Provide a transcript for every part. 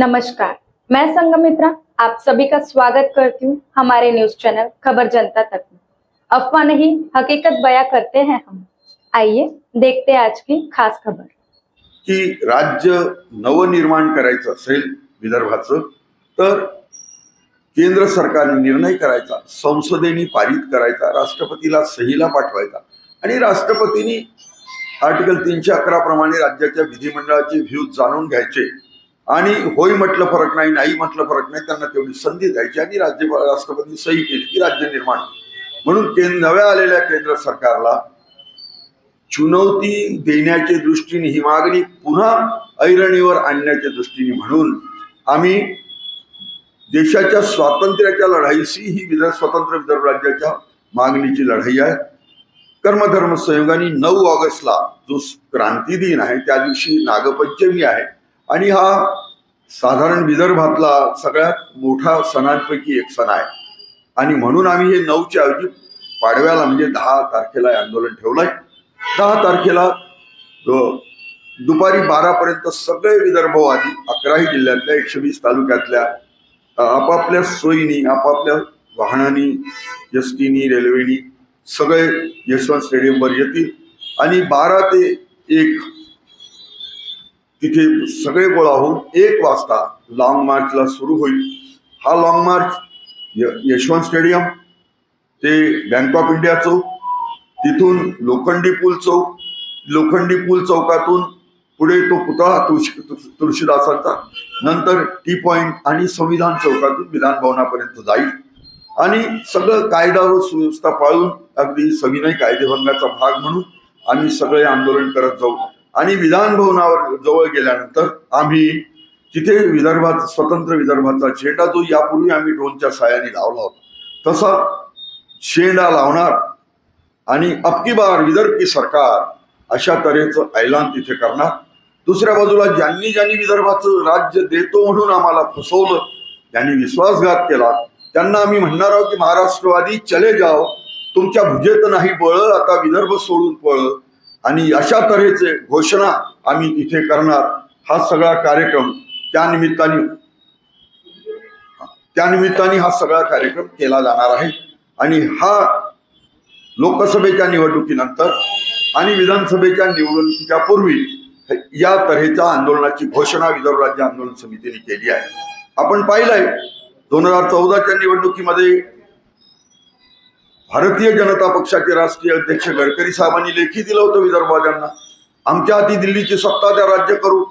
नमस्कार मैं संगमित्रा आप सभी का स्वागत करती हूँ हमारे न्यूज चैनल खबर जनता तक में। अफवाह नहीं हकीकत बयां करते हैं हम। आइए देखते हैं आज की खास खबर। की राज्य नवनिर्माण करायचं असेल विदर्भाचं तर केंद्र सरकारने निर्णय करायचा संसदेने पारित करायचा राष्ट्रपतीला सहीला पाठवायचा. आणि राष्ट्रपतींनी आर्टिकल तीनशे अकरा प्रमाणे राज्याच्या विधिमंडळाचे व्ह्यूज जाणून घ्यायचे. आणि होय म्हटलं फरक नाही नाही म्हटलं फरक नाही त्यांना तेवढी संधी द्यायची आणि राज्यपाल राष्ट्रपती सही केली की राज्य निर्माण म्हणून केंद्र नव्या आलेल्या केंद्र सरकारला चुनौती देण्याच्या दृष्टीने ही मागणी पुन्हा ऐरणीवर आणण्याच्या दृष्टीने म्हणून आम्ही देशाच्या स्वातंत्र्याच्या लढाईशी ही विदर्भ स्वतंत्र विदर्भ राज्याच्या मागणीची लढाई आहे. कर्मधर्म संयोगाने नऊ ऑगस्टला जो क्रांती दिन आहे त्या दिवशी नागपंचमी आहे. आणि हा साधारण विदर्भातला सगळ्यात मोठा सणांपैकी एक सण आहे. आणि म्हणून आम्ही हे नऊच्या ऐवजी पाडव्याला म्हणजे दहा तारखेला आंदोलन ठेवलं आहे दहा तारखेला दुपारी बारापर्यंत सगळे विदर्भवादी अकराही जिल्ह्यातल्या एकशे वीस तालुक्यातल्या आपापल्या सोयीनी आपापल्या वाहनांनी एसटीनी रेल्वेनी सगळे यशवंत स्टेडियमवर येतील. आणि बारा ते एक तिथे सगळे गोळा होऊन एक वाजता लाँग मार्चला सुरू होईल. हा लाँग मार्च यशवंत स्टेडियम ते बँक ऑफ इंडिया चौक तिथून लोखंडी पूल चौक लोखंडी पूल चौकातून पुढे तो पुतळा तुळशी तु- तुळशीदासांचा नंतर टी पॉइंट आणि संविधान चौकातून विधान भवनापर्यंत जाईल. आणि सगळं कायदा व सुव्यवस्था पाळून अगदी सविनय कायदेभंगाचा भाग म्हणून आम्ही सगळे आंदोलन करत जाऊ. आणि विधान भवनावर जवळ गेल्यानंतर आम्ही तिथे विदर्भात स्वतंत्र विदर्भाचा झेंडा जो यापूर्वी आम्ही ड्रोनच्या साह्याने लावला होता. तसा शेंडा लावणार आणि अबकी बार विदर्भ की सरकार अशा तऱ्हेचं ऐलान तिथे करणार. दुसऱ्या बाजूला ज्यांनी ज्यांनी विदर्भाचं राज्य देतो म्हणून आम्हाला फसवलं त्यांनी विश्वासघात केला त्यांना आम्ही म्हणणार आहोत की महाराष्ट्रवादी चले जाओ. तुमच्या भुजेत नाही बळ आता विदर्भ सोडून पळ आणि अशा तऱ्हेचे घोषणा आम्ही तिथे करणार. हा सगळा कार्यक्रम त्या निमित्ताने हा सगळा कार्यक्रम केला जाणार आहे. आणि हा लोकसभेच्या निवडणुकीनंतर आणि विधानसभेच्या निवडणुकीच्या पूर्वी या तऱ्हेच्या आंदोलनाची घोषणा विदर्भ राज्य आंदोलन समितीने केली आहे. आपण पाहिलंय दोन हजार चौदाच्या निवडणुकीमध्ये भारतीय जनता पक्षाचे राष्ट्रीय अध्यक्ष गडकरी साहेबांनी लेखी दिलं होतं विदर्भवाद्यांना आमच्या हाती दिल्लीची सत्ता त्या राज्य करू.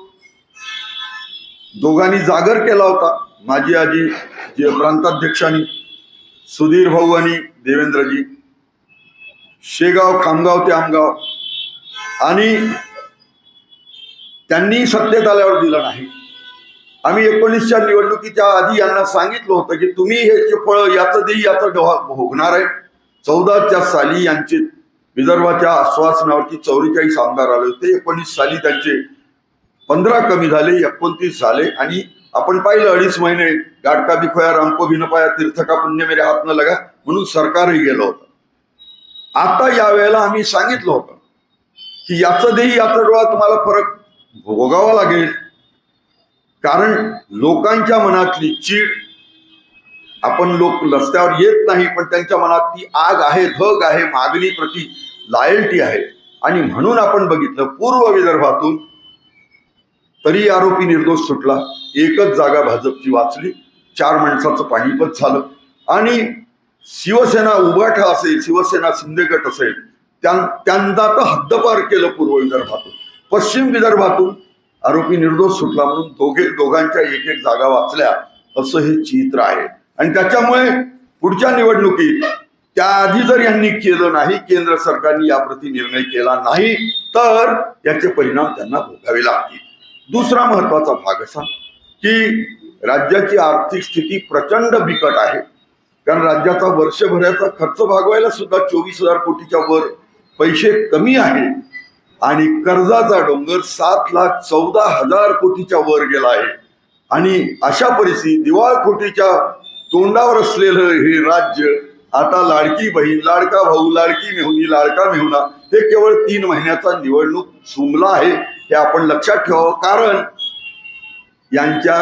दोघांनी जागर केला होता माझी आजी जे प्रांताध्यक्षांनी सुधीर भाऊ आणि देवेंद्रजी. शेगाव खामगाव ते आमगाव. आणि त्यांनी सत्तेत आल्यावर दिलं नाही. आम्ही एकोणीसच्या निवडणुकीच्या आधी यांना सांगितलं होतं की तुम्ही हे फळ याचं देही याचं डोहा भोगणार आहे चौदाच्या साली यांचे विदर्भाच्या आश्वासनावरती चौवेचाळीस आमदार आले होते. एकोणीस साली त्यांचे पंधरा कमी झाले एकोणतीस झाले. आणि आपण पाहिलं अडीच महिने गाडका बिखोया रामको भिनपाया तीर्थका पुण्य मेरे हात न लगा म्हणून सरकारही गेलं होतं. आता या वेळेला आम्ही सांगितलं होतं की याचं देही याचा डोळा तुम्हाला फरक भोगावा लागेल. कारण लोकांच्या मनातली चीड आपण लोक रस्त्यावर येत नाही पण त्यांच्या मनात ती आग आहे धग आहे मागणी प्रति लायल्टी आहे. आणि म्हणून आपण बघितलं पूर्व विदर्भातून तरी आरोपी निर्दोष सुटला. एकच जागा भाजपची वाचली. चार माणसाचं पाणीपत झालं. आणि शिवसेना उभाठा असेल शिवसेना शिंदेगट असेल त्यांना तर हद्दपार केलं पूर्व विदर्भातून. पश्चिम विदर्भातून आरोपी निर्दोष सुटला म्हणून दोघे दोघांच्या एक एक जागा वाचल्या. असं हे चित्र आहे. आणि त्याच्यामुळे पुढच्या निवडणुकीत त्याआधी जर यांनी केलं नाही केंद्र सरकारने याप्रती निर्णय केला नाही तर याचे परिणाम त्यांना भोगावे लागतील. दुसरा महत्त्वाचा भाग असा की राज्याची आर्थिक स्थिती प्रचंड बिकट आहे. कारण राज्याचा वर्षभराचा खर्च भागवायला सुद्धा चोवीस हजार कोटीच्या वर पैसे कमी आहे. आणि कर्जाचा डोंगर सात लाख चौदा हजार कोटीच्या वर गेला आहे. आणि अशा परिस्थितीत दिवाळखोटीच्या तोंडावर असलेलं हे राज्य आता लाडकी बहीण लाडका भाऊ लाडकी मेहुनी लाडका मेहुना हे केवळ तीन महिन्याचा निवडणूक सुमला आहे हे आपण लक्षात ठेवावं. कारण यांच्या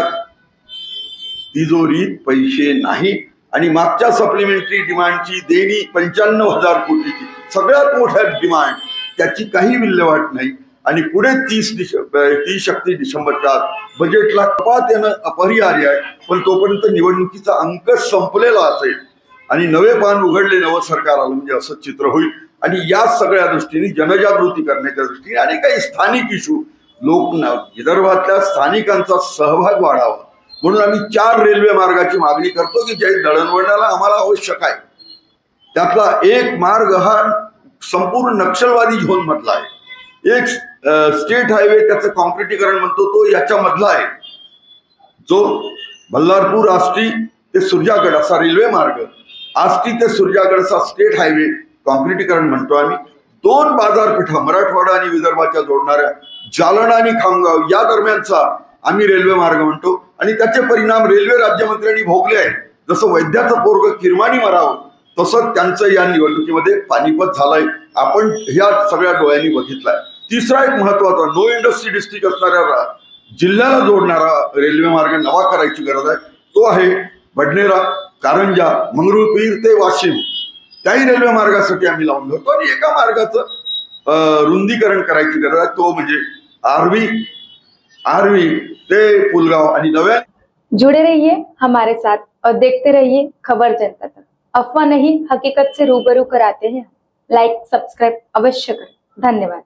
तिजोरीत पैसे नाही आणि मागच्या सप्लिमेंटरी डिमांडची देणी पंच्याण्णव हजार कोटीची सगळ्यात मोठ्या डिमांड त्याची काही विल्हेवाट नाही. आणि पुढे तीस डिसेंबर तीस एकतीस डिसेंबरच्या आत बजेटला कपात येणं अपरिहार्य आहे. पण तोपर्यंत निवडणुकीचा अंक संपलेला असेल आणि नवे पान उघडले नवं सरकार आलं म्हणजे असं चित्र होईल. आणि या सगळ्या दृष्टीने जनजागृती करण्याच्या दृष्टीने आणि काही स्थानिक इशू लोक विदर्भातल्या स्थानिकांचा सहभाग वाढावा. म्हणून आम्ही चार रेल्वे मार्गाची मागणी करतो की जे दळणवळणाला आम्हाला आवश्यक आहे. त्यातला एक मार्ग हा संपूर्ण नक्षलवादी झोन मधला आहे. एक स्टेट हायवे त्याचं कॉन्क्रिटीकरण म्हणतो तो याच्या मधला आहे. जो बल्लारपूर आष्टी ते सुरजागड असा रेल्वे मार्ग आष्टी ते सुरजागडचा स्टेट हायवे कॉन्क्रिटीकरण म्हणतो आम्ही. दोन बाजारपेठा मराठवाडा आणि विदर्भाच्या जोडणाऱ्या जालना आणि खामगाव या दरम्यानचा आम्ही रेल्वे मार्ग म्हणतो. आणि त्याचे परिणाम रेल्वे राज्यमंत्र्यांनी भोगले आहेत. जसं वैद्याचं पोरग किरमानी मरावं तसंच त्यांचं या निवडणुकीमध्ये पानिपत झालंय. आपण ह्या सगळ्या डोळ्यांनी बघितलाय. तिसरा एक महत्त्वाचा नो इंडस्ट्री डिस्ट्रिक्ट असणाऱ्या जिल्ह्याला जोडणारा रेल्वे मार्ग नवा करायची गरज आहे. तो आहे बडनेरा कारंजा मंगरुळपीर ते वाशिम. त्याही रेल्वे मार्गासाठी आम्ही लावून धरतो आणि एका मार्गाचं अं, रुंदीकरण करायची गरज आहे. तो म्हणजे आरवी. आरवी ते पुलगाव आणि नव्या. जुड़े रहिए हमारे साथ और देखते रहिए खबर जनता तक. अफवाह नहीं हकीकत से रूबरू कराते हैं लाइक सब्सक्राइब अवश्य करें. धन्यवाद.